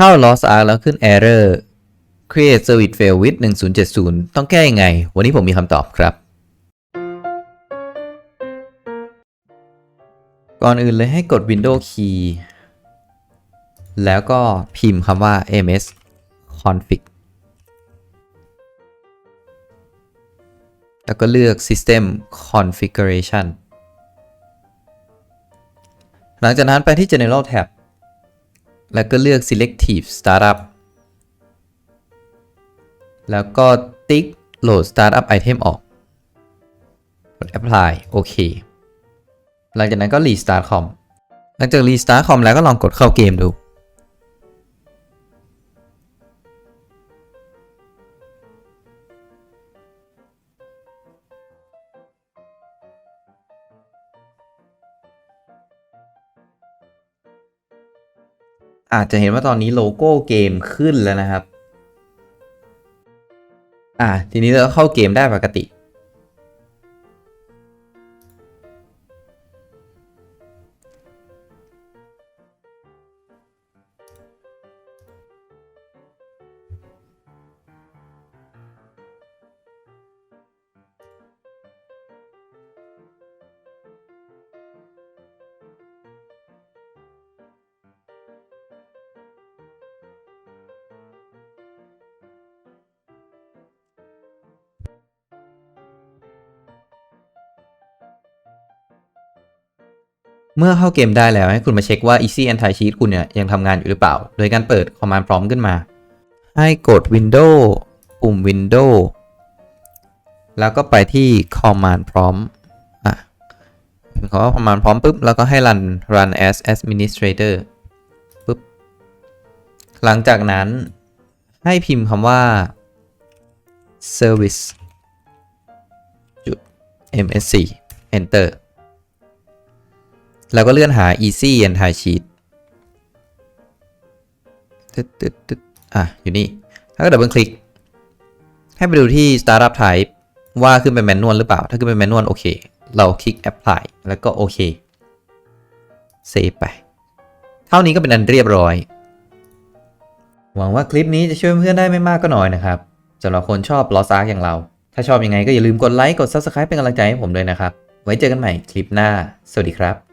เข้า Lost Ark แล้วขึ้น Error Create Service Fail with 1070 ต้องแก้ยังไง วันนี้ผมมีคำตอบครับ ก่อนอื่นเลยให้กด Windows Key แล้วก็พิมพ์คำว่า ms config แล้วก็เลือก System Configuration หลังจากนั้นไปที่ General Tab แล้วก็เลือก Selective Startup แล้วก็ติ๊ก Load Startup Item ออก กด Apply โอเค หลังจากนั้นก็ Restart Com หลังจาก Restart Com แล้วก็ลองกดเข้าเกมดู อาจจะเห็นว่าตอนนี้โลโก้เกมขึ้นแล้วนะครับ อ่า ทีนี้เราเข้าเกมได้ปกติ เมื่อเข้าเกมได้แล้วให้คุณมาเช็คว่า Easy Anti Cheat คุณเนี่ยยังทำงานอยู่หรือเปล่า โดยการเปิด Command Prompt ขึ้นมา ให้กด Windows ปุ่ม Windows แล้วก็ไปที่ Command Prompt อะพิมพ์คำว่า Command Prompt ปุ๊บ แล้วก็ให้ run run as administrator ปุ๊บ หลังจากนั้นให้พิมพ์คำว่า service จุด msc enter แล้วก็เลื่อนหา easy anti cheat ตึ๊ดตึ๊ดตึ๊ดอะ อยู่นี่ แล้วก็ดับเบิลคลิก ให้ไปดูที่ startup type ว่าขึ้นเป็นแมนนวลหรือเปล่า ถ้าขึ้นเป็นแมนนวลโอเค เราคลิก apply แล้วก็โอเค เซฟไป เท่านี้ก็เป็นอันเรียบร้อย หวังว่าคลิปนี้จะช่วยเพื่อนได้ไม่มากก็น้อยนะครับสำหรับคนชอบ Lost Ark อย่างเรา ถ้าชอบยังไงก็อย่าลืมกดไลค์ กด Subscribe เป็นกำลังใจให้ผมด้วยนะครับ ไว้เจอกันใหม่คลิปหน้า สวัสดีครับ